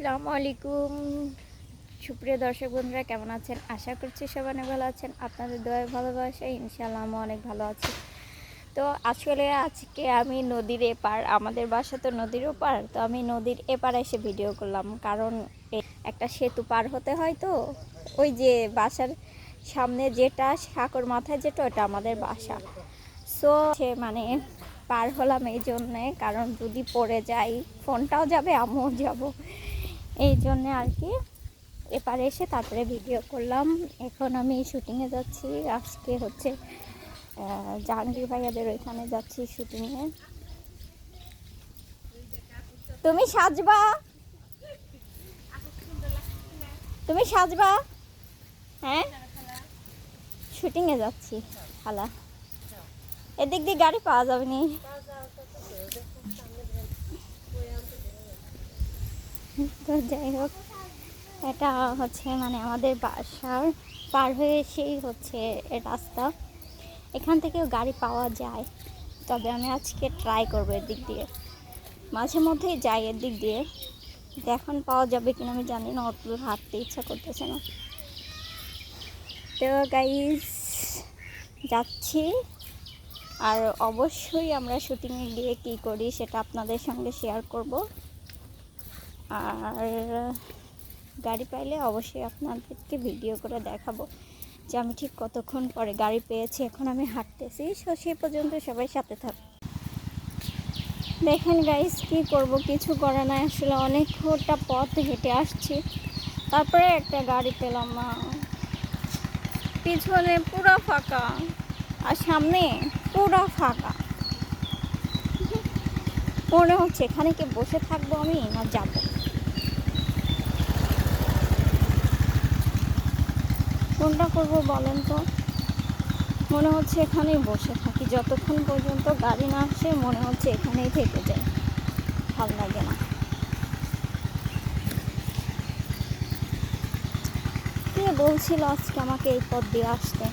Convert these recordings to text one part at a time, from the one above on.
আসসালামু আলাইকুম সুপ্রিয় দর্শক বন্ধুরা, কেমন আছেন? আশা করছি সবাই অনেক ভালো আছেন। আপনাদের দোয়ার ভালোবাসায় ইনশাল্লাহ আমি অনেক ভালো আছি। তো আসলে আজকে আমি নদীর এপার, আমাদের বাসা তো নদীর ওপার, তো আমি নদীর এপার এসে ভিডিও করলাম। কারণ একটা সেতু পার হতে হয় তো, ওই যে বাসার সামনে যেটা, সাঁকর মাথায় যেটা, ওটা আমাদের বাসা। সো সে মানে পার হলাম এই জন্যে, কারণ যদি পড়ে যাই, ফোনটাও যাবে, আমিও যাব। এই জন্যে আর কি এপারে এসে তারপরে ভিডিও করলাম। এখন আমি শুটিংয়ে যাচ্ছি। আজকে হচ্ছে জাহাঙ্গীর ভাইয়াদের ওইখানে যাচ্ছি শুটিংয়ে তুমি সাজবা। তুমি সাজবা। হ্যাঁ? শুটিংয়ে যাচ্ছি। খালা এদিক দিয়ে গাড়ি পাওয়া যাবে নি। তো যাই হোক, এটা হচ্ছে মানে আমাদের বাসার পার হয়ে এসেই হচ্ছে রাস্তা। এখান থেকেও গাড়ি পাওয়া যায়, তবে আমি আজকে ট্রাই করব এদিক দিয়ে। মাঝে মধ্যেই যাই এর দিক দিয়ে। এখন পাওয়া যাবে কিনা আমি জানি না, অত হাঁটতে ইচ্ছা করতেছে না। তো গাইজ যাচ্ছি। আর অবশ্যই আমরা শুটিংয়ে গিয়ে কী করি সেটা আপনাদের সঙ্গে শেয়ার করব। আর গাড়ি পাইলে অবশ্যই আপনাদেরকে ভিডিও করে দেখাবো যে আমি ঠিক কতক্ষণ পরে গাড়ি পেয়েছি, এখন আমি হাঁটতেছি। সো সেই পর্যন্ত সবাই সাথে থাক। দেখেন গাইস কি করব? কিছু করে নাই। আসলে অনেকটা পথ হেঁটে আসছি। তারপরে একটা গাড়ি পেলাম না পিছনে পুরো ফাঁকা। আর সামনে পুরো ফাঁকা। মনে হচ্ছে এখানে কি বসে থাকব আমি না যাব? কোনটা করব বলেন তো? মনে হচ্ছে এখানেই বসে থাকি। যতক্ষণ পর্যন্ত গাড়ি না আসে মনে হচ্ছে এখানেই থেকে যায়। ভালো লাগে না। কে বলছিল আজকে আমাকে এই পথ দিয়ে আসতে?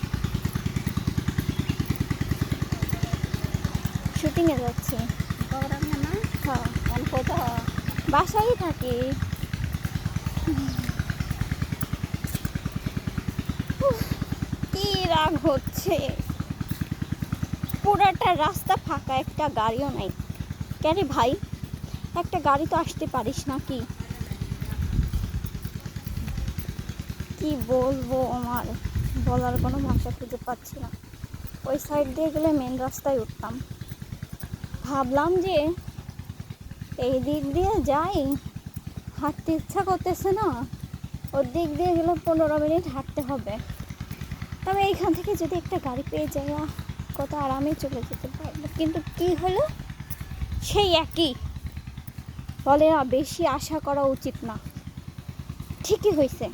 শুটিংয়ে যাচ্ছি। হ্যাঁ। কোথাও? বাসায় থাকি। রাগ হচ্ছে। পুরাটা রাস্তা ফাঁকা, একটা গাড়িও নাই। কেন ভাই? একটা গাড়ি তো আসতে পারিস নাকি? কি বলব আমার? বলার কোনো ভাষা খুঁজে পাচ্ছি না। ওই সাইড দিয়ে গেলে মেন রাস্তায় উঠতাম। ভাবলাম যে এই দিক দিয়ে যাই। হাঁটতে ইচ্ছা করতেছে না। ওর দিক দিয়ে গেলে পনেরো মিনিট হাঁটতে হবে। তবে এইখান থেকে যদি একটা গাড়ি পেয়ে যাই কত আরামে চলে যেতে পারব। কিন্তু কি হলো? সেই একই। বলে, না, বেশি আশা করা উচিত না। ঠিকই হয়েছে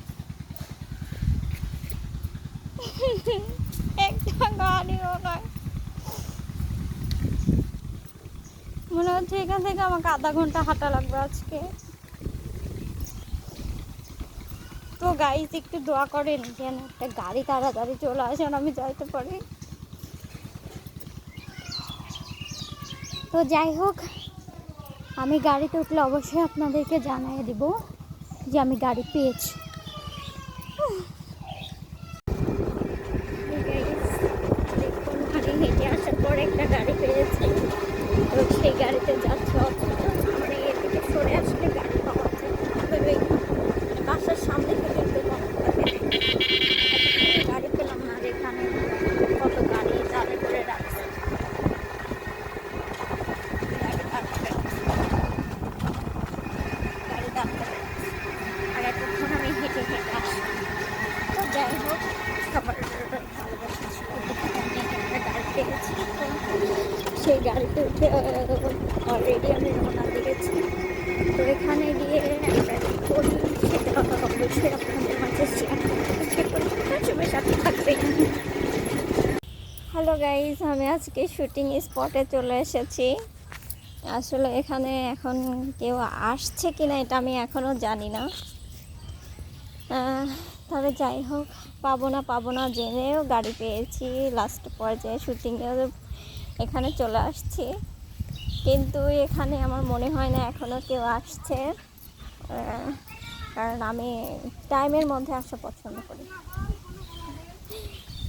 একটা গাড়িও নয়। মনে হচ্ছে এখান থেকে আমাকে আধা ঘণ্টা হাঁটা লাগবে আজকে। তো গাইজ একটু দোয়া করেন, যেন একটা গাড়ি তাড়াতাড়ি চলে আসেন আমি যাইতে পারি। তো যাই হোক, আমি গাড়িতে উঠলে অবশ্যই আপনাদেরকে জানিয়ে দিব যে আমি গাড়ি পেয়েছি দেখুন আমি হেঁটে আসার পর একটা গাড়ি পেয়েছি তো সেই গাড়িতে যাচ্ছে আমরা এদিকে সরে আসলে গাড়ি পাওয়া যায় তবে এই বাসার সামনে পর্যন্ত পাওয়া যাবে গাড়ি পেলাম না আর এখানে কত গাড়ি দাঁড়ে করে রাখছে গাড়ি দাঁড় করে রাখছে। গাড়ি দাঁড় করে রাখছে। আর এতক্ষণ আমি হেঁটে হেঁটে আসি তো যাই হোক সবার ভালোবাসা ছিল দেখে আমি একটা গাড়ি পেয়েছি তো সেই গাড়িতে উঠে অলরেডি আমি রওনা দিয়েছি। তো এখানে গিয়ে একটা কি করি অবশ্যই আপনাদের মাঝে শেয়ার সাথে থাকবেন। হ্যালো গাইজ আমি আজকে শুটিং স্পটে চলে এসেছি। আসলে এখানে এখন কেউ আসছে কিনা এটা আমি এখনও জানি না। তবে যাই হোক, পাবো না পাবো না জেনেও গাড়ি পেয়েছি। লাস্ট পর্যায়ে শুটিংয়ে এখানে চলে আসছি। কিন্তু এখানে আমার মনে হয় না এখনও কেউ আসছে। কারণ আমি টাইমের মধ্যে আসা পছন্দ করি।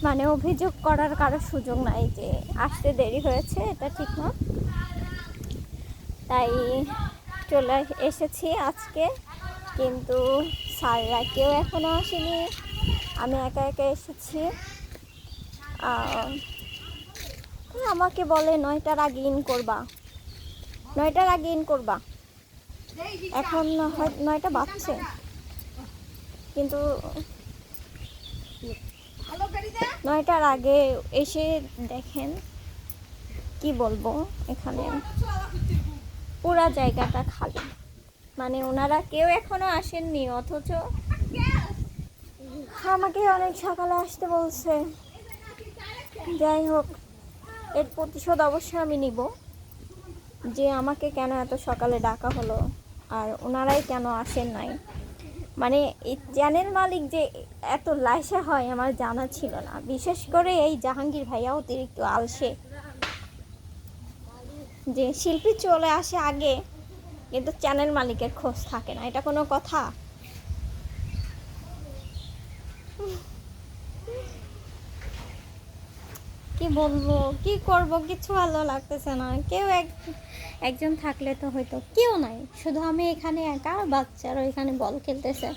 মানে অভিযোগ করার কারও সুযোগ নাই যে আসতে দেরি হয়েছে, এটা ঠিক না। তাই চলে এসেছি আজকে, কিন্তু স্যাররা কেউ এখনও আসেনি। আমি একা একা এসেছি। আমাকে বলে নয়টার আগে ইন করবা। নয়টার আগে ইন করবা। এখন হয়- নয়টা বাজছে। কিন্তু নয়টার আগে এসে দেখেন কি বলব এখানে। পুরা জায়গাটা খালি। মানে ওনারা কেউ এখনও আসেননি, অথচ আমাকে অনেক সকালে আসতে বলছে। যাই হোক। এর প্রতিশোধ অবশ্যই আমি নিব যে আমাকে কেন এত সকালে ডাকা হলো আর ওনারাই কেন আসেন নাই। মানে এই চ্যানেল মালিক যে এত লাইসা হয় আমার জানা ছিল না। বিশেষ করে এই জাহাঙ্গীর ভাইয়া অতিরিক্ত আলসে। যে শিল্পী চলে আসে আগে, কিন্তু চ্যানেল মালিকের খোঁজ থাকে না। এটা কোনো কথা? কি বলব? কি করব? কিছু ভালো লাগতেছে না। কেউ এক একজন থাকলে তো হয়তো কেউ নাই। শুধু আমি এখানে একা বাচ্চারা এখানে বল খেলতেছে।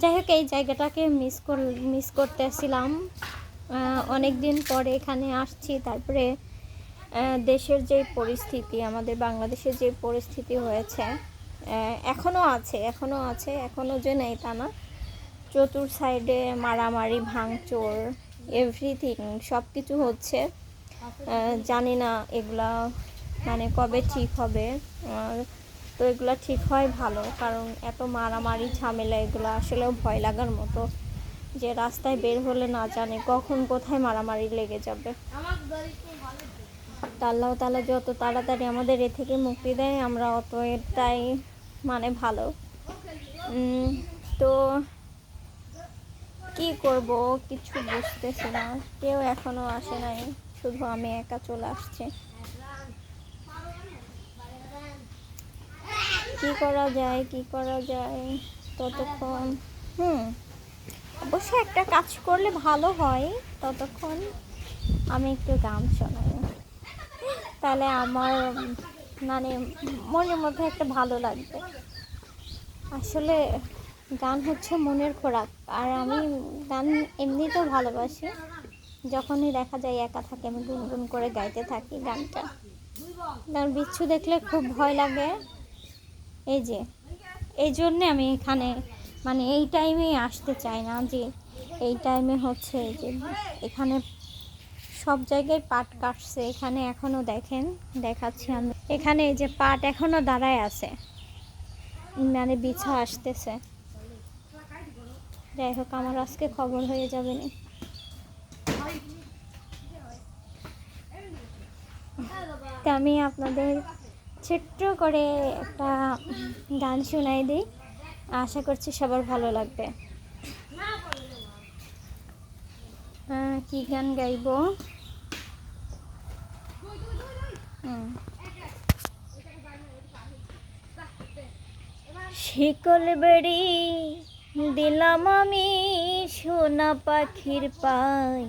যাই হোক এই জায়গাটাকে মিস কর মিস করতেছিলাম। অনেক দিন পরে এখানে আসছি। তারপরে দেশের যে পরিস্থিতি আমাদের বাংলাদেশের যে পরিস্থিতি হয়েছে আহ, এখনও আছে এখনও আছে এখনও যে নেই তা না। চতুর সাইডে মারামারি ভাঙচোর এভরিথিং সব কিছু হচ্ছে জানি না এগুলা মানে কবে ঠিক হবে। তো এগুলা ঠিক হয় ভালো, কারণ এত মারামারি, ঝামেলা, এগুলো আসলেও ভয় লাগার মতো। যে রাস্তায় বের হলে না জানে কখন কোথায় মারামারি লেগে যাবে। আল্লাহ তালা যত তাড়াতাড়ি আমাদের এ থেকে মুক্তি দেয়, আমরা অত এটাই মানে ভালো। তো কি করব? কিছু বুঝতেছি না। কেউ এখনও আসে নাই। শুধু আমি একা চলে আসছি। কি করা যায়, কি করা যায়? ততক্ষণ, হুম। অবশ্যই একটা কাজ করলে ভালো হয়। ততক্ষণ আমি একটু গান শোনাই। তাহলে আমার মানে মনের মধ্যে একটা ভালো লাগবে। আসলে গান হচ্ছে মনের খোরাক। আর আমি গান এমনিতেও ভালোবাসি। যখনই দেখা যায় একা থাকে, আমি গুনগুন করে গাইতে থাকি গানটা। কারণ বিচ্ছু দেখলে খুব ভয় লাগে। এই যে, এই জন্যে আমি এখানে মানে এই টাইমে আসতে চাই না যে, এই টাইমে হচ্ছে এই যে, এখানে সব জায়গায় পাট কাটছে। এখানে এখনও দেখেন, দেখাচ্ছি আমি। এখানে এই যে পাট এখনও দাঁড়ায় আছে। মানে বিছা আসতেছে। যাই হোক, আমার আজকে খবর হয়ে যাবে না। আমি আপনাদের ছোট্ট করে একটা গান শোনাই দিই। আশা করছি সবার ভালো লাগবে। কি গান গাইবো। শিকল বেড়ি দিলাম আমি সোনা পাখির পাই,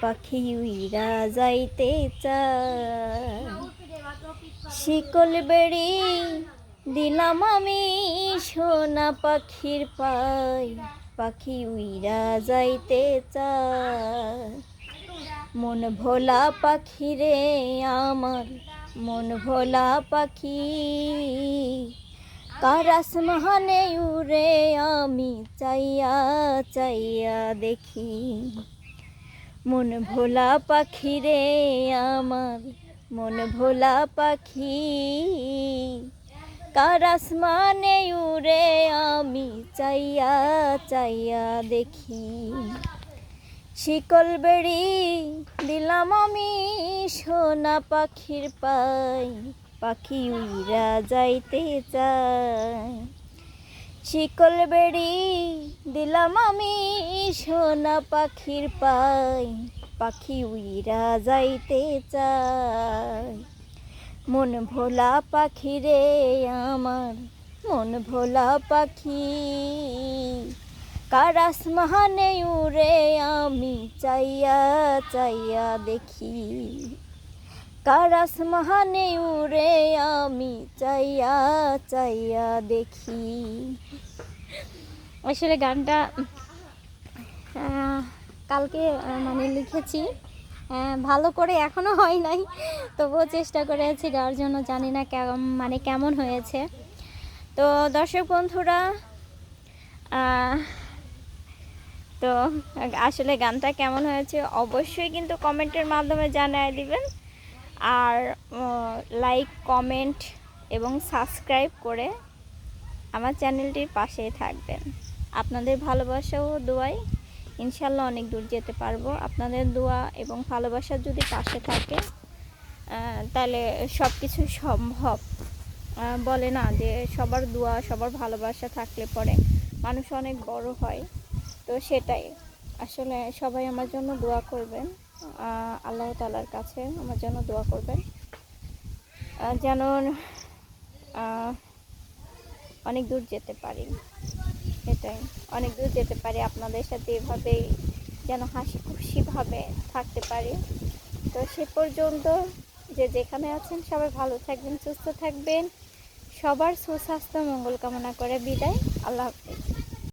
পাখি উইরা যাইতে চায়। শিকল বেড়ি দিলাম আমি সোনা পাখির পাই, পাখি উইরা যাইতে চায়। মন ভোলা পাখি রে আমার, মন ভোলা পাখি। কারাস মহানে উড়ে, আমি চাইয়া চাইয়া দেখি। মন ভোলা পাখি রে আমার, মন ভোলা পাখি। কারাস মানে উড়ে, আমি চাইয়া চাইয়া দেখি। শিকল বেড়ি দিলাম আমি সোনা পাখির পাই। পাখি উইরা যাইতে চায়। শিকল বেড়ি দিলাম আমি সোনা পাখির পাই পাখি উইরা যাইতে চায়। মন ভোলা পাখি রে আমার, মন ভোলা পাখি। কারাস মহানে উড়ে আমি চাইয়া চাইয়া দেখি। কারাস মহানে উড়ে আমি চাইয়া চাইয়া দেখি। আসলে গানটা কালকে মানে লিখেছি। ভালো করে এখনও হয় নাই, তবুও চেষ্টা করেছি গাওয়ার জন্য জানি না কেমন মানে কেমন হয়েছে। তো দর্শক বন্ধুরা তো আসলে গানটা কেমন হয়েছে অবশ্যই কিন্তু কমেন্টের মাধ্যমে জানিয়ে দিবেন। আর লাইক কমেন্ট এবং সাবস্ক্রাইব করে আমার চ্যানেলটির পাশেই থাকবেন। আপনাদের ভালোবাসা ও দোয়াই ইনশাল্লাহ অনেক দূর যেতে পারব। আপনাদের দোয়া এবং ভালোবাসা যদি পাশে থাকে তাহলে সব কিছু সম্ভব বলে না যে সবার দোয়া, সবার ভালোবাসা থাকলে পরে মানুষ অনেক বড় হয়। তো সেটাই। আসলে সবাই আমার জন্য দোয়া করবেন। আল্লাহ তালার কাছে আমার জন্য দোয়া করবেন। যেন অনেক দূর যেতে পারি। এটাই। অনেক দূর যেতে পারি আপনাদের সাথে এভাবেই যেন হাসি খুশিভাবে থাকতে পারি। তো সে পর্যন্ত যে যেখানে আছেন সবাই ভালো থাকবেন, সুস্থ থাকবেন। সবার সুস্বাস্থ্য, মঙ্গল কামনা করে বিদায়। আল্লাহ হাফিজ।